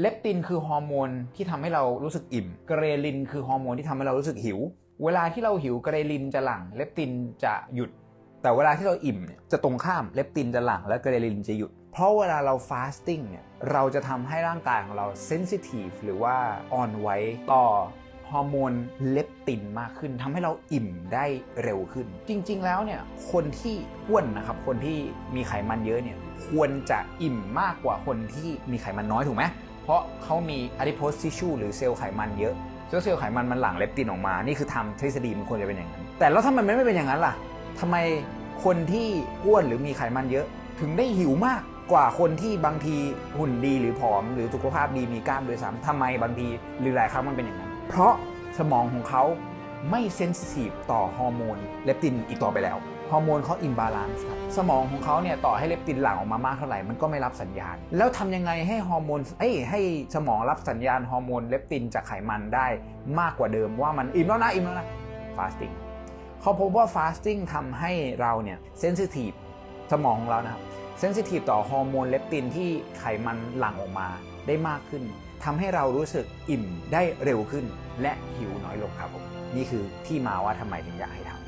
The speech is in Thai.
เลปตินคือฮอร์โมนที่ทำให้เรารู้สึกอิ่ม เกรลินคือฮอร์โมนที่ทำให้เรารู้สึกหิว เวลาที่เราหิวเกรลินจะหลั่งเลปตินจะหยุด แต่เวลาที่เราอิ่มเนี่ยจะตรงข้ามเลปตินจะหลั่งและเกรลินจะหยุด เพราะเวลาเราฟาสติ้งเนี่ยเราจะทำให้ร่างกายของเราเซนซิทีฟหรือว่าอ่อนไหวต่อฮอร์โมนเลปตินมากขึ้นทำให้เราอิ่มได้เร็วขึ้น จริง ๆ แล้วเนี่ยคนที่อ้วนนะครับ คนที่มีไขมันเยอะเนี่ยควรจะอิ่มมากกว่าคนที่มีไขมันน้อยถูกไหม ราะเขามี adipose tissue หรือเซลล์ไขมันเยอะแล้วเซลล์ไขมันมันหลั่งเลปตินออกมา นี่คือทำทฤษฎีมันควรจะเป็นอย่างนั้น แต่แล้วทำไมมันไม่เป็นอย่างนั้นล่ะทำไมคนที่อ้วนหรือมีไขมันเยอะ ถึงได้หิวมากกว่าคนที่บางทีหุ่นดีหรือผอม หรือสุขภาพดีมีกล้ามด้วยซ้ำทำไมบางทีหรือหลายครั้งมันเป็นอย่างนั้น เพราะสมองของเขา ไม่เซนซิทีฟต่อฮอร์โมนเลปตินอีกต่อไปแล้ว ฮอร์โมนเขาอิมบาลานซ์ครับ สมองของเขาเนี่ยต่อให้เลปตินหลั่งออกมามากเท่าไหร่ มันก็ไม่รับสัญญาณ แล้วทำยังไงให้ฮอร์โมนเอ้ยให้สมองรับสัญญาณฮอร์โมนเลปตินจากไขมันได้มากกว่าเดิมว่ามันอิ่มแล้วนะอิ่มแล้วนะฟาสติ้งเขาพบว่าฟาสติ้งทำให้เราเนี่ยเซนซิทีฟสมองของเรานะครับเซนซิทีฟต่อฮอร์โมนเลปตินที่ไขมันหลั่งออกมาได้มากขึ้น ทำให้เรารู้สึกอิ่มได้เร็วขึ้น และหิวน้อยลงครับผมนี่คือที่มาว่าทำไมถึงอยากให้ทำ